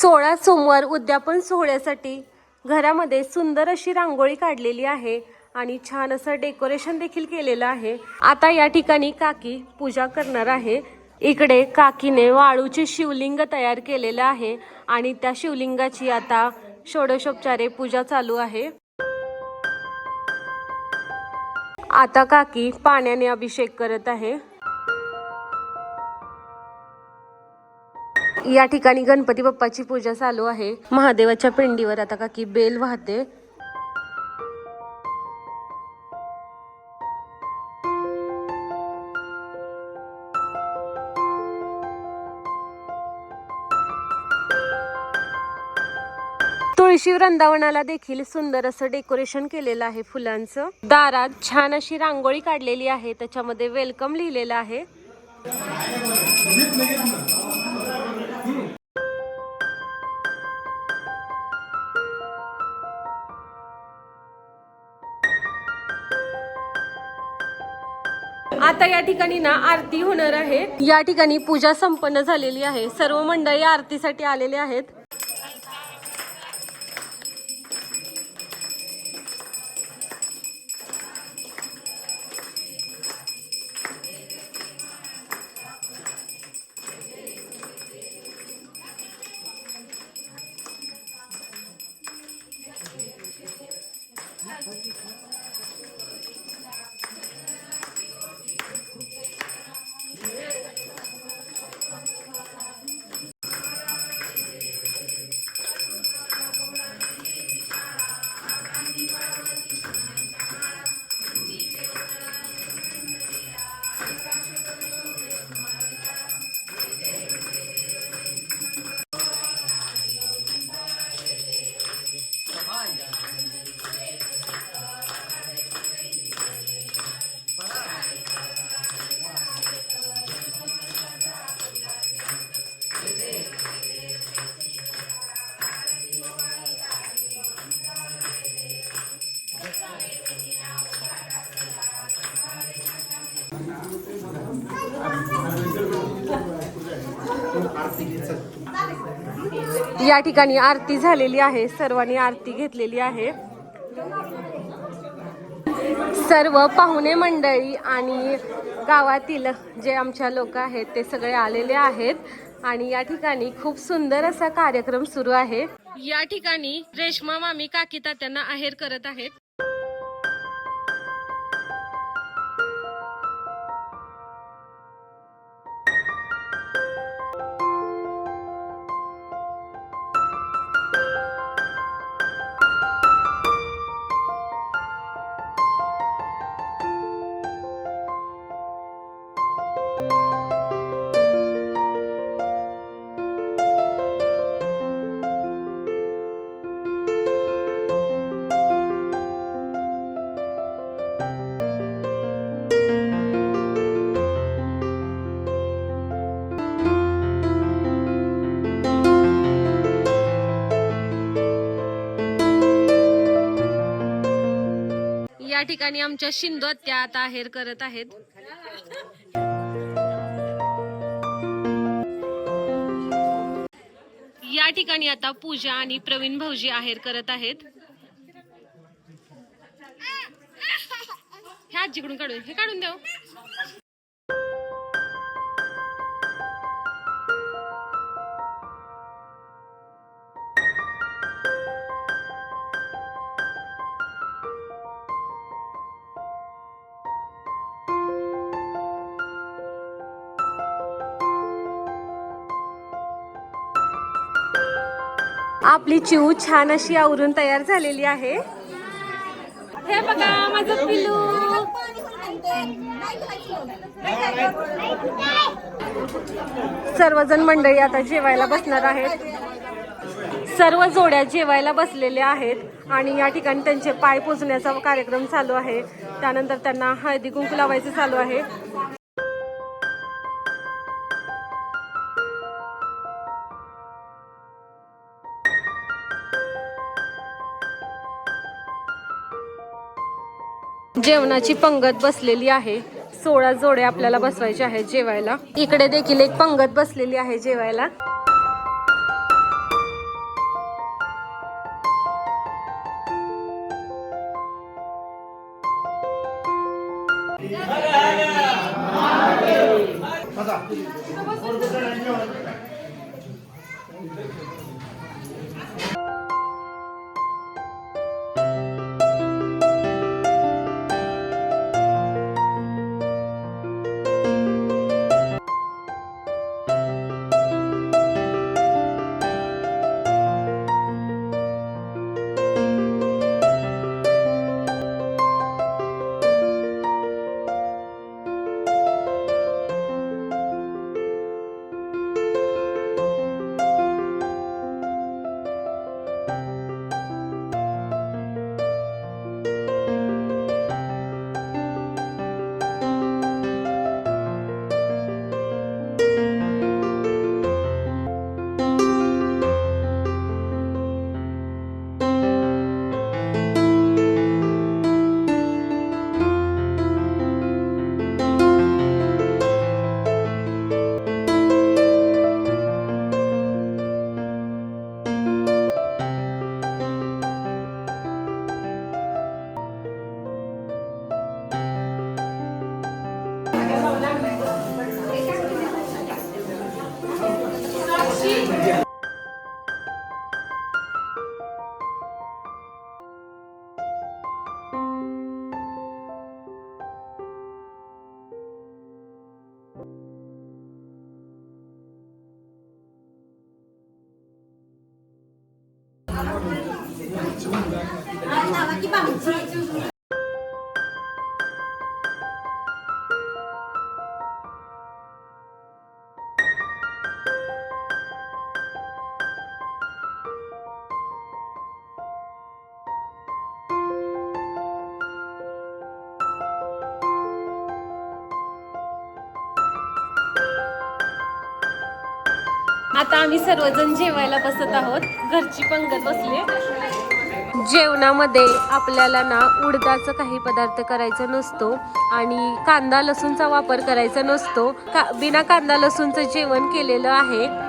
सोळा सोमवार उद्यापन सोहळ्यासाठी घरामध्ये सुंदर अशी रांगोळी काढलेली आहे आणि छान असं डेकोरेशन देखील केलेलं आहे. आता या ठिकाणी काकी पूजा करणार आहे. इकडे काकीने वाळूचे शिवलिंग तयार केलेलं आहे आणि त्या शिवलिंगाची आता षोडशोपचारे पूजा चालू आहे. आता काकी पाण्याने अभिषेक करत आहे. या ठिकाणी गणपती बाप्पाची पूजा चालू आहे. महादेवाच्या पिंडीवर आता काकी बेल वाहते. तुळशी वृंदावनाला देखील सुंदर असं डेकोरेशन केलेलं आहे फुलांचं. दारात छान अशी रांगोळी काढलेली आहे त्याच्यामध्ये वेलकम लिहिलेलं आहे. आता या ठिकाणी ना आरती होणार आहे. या ठिकाणी पूजा संपन्न झालेली आहे. सर्व मंडळी आरतीसाठी आलेले आहेत. या ठिकाणी आरती झालेली आहे. सर्वांनी आरती घेतलेली आहे. सर्व पाहुणे मंडळी आणि गावातील जे आमच्या लोक आहेत ते सगळे आलेले आहेत आणि या ठिकाणी खूप सुंदर असा कार्यक्रम सुरू आहे. या ठिकाणी रेश्मा मामी काकी तात्यांना आहेर करत आहेत. या ठिकाणी आमच्या शिंदोत त्या आता आहेर करत आहेत. या ठिकाणी आता पूजा आणि प्रवीण भाऊजी आहेर करत आहेत. ह्या आजीकडून काढून हे काढून द्या आपली चिऊ छान अशी आवरून तयार झालेली आहे. हे बघा माझं पिलू सर्वजण मंडळी आता जेवायला बसणार आहेत. सर्व जोड्या जेवायला बसलेल्या आहेत आणि या ठिकाणी त्यांचे पाय पोचण्याचा कार्यक्रम चालू आहे. त्यानंतर त्यांना हळदी कुंकू लावायचं चालू आहे. जेवणाची पंगत बसलेली आहे. सोळा जोडे आपल्याला बसवायचे आहेत जेवायला. इकडे देखील एक पंगत बसलेली आहे जेवायला. आता आम्ही सर्वजण जेवायला बसत आहोत. घरची पंगत बसली जेवणामध्ये आपल्याला ना उडदाचं काही पदार्थ करायचा नसतो आणि कांदा लसूणचा वापर करायचा नसतो. का बिना कांदा लसूणचं जेवण केलेलं आहे.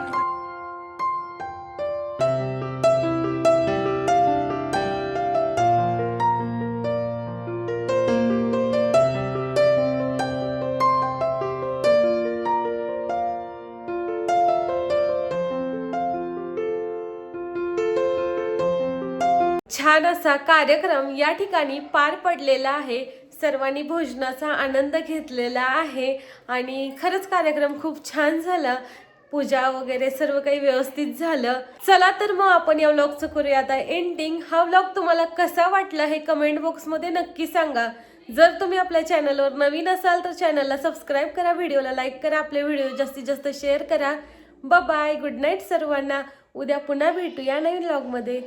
छान असा कार्यक्रम या ठिकाणी पार पडलेला आहे. सर्वांनी भोजनाचा आनंद घेतलेला आहे आणि खरंच कार्यक्रम खूप छान झाला. पूजा वगैरे सर्व काही व्यवस्थित झालं. चला तर मग आपण या व्लॉगचं करूया. आता एंडिंग हा व्लॉग तुम्हाला कसा वाटला हे कमेंट बॉक्समध्ये नक्की सांगा. जर तुम्ही आपल्या चॅनलवर नवीन असाल तर चॅनलला सबस्क्राईब करा व्हिडिओला लाईक करा आपले व्हिडिओ जास्तीत जास्त शेअर करा. बाय गुड नाईट सर्वांना. उद्या पुन्हा भेटूया नवीन व्लॉगमध्ये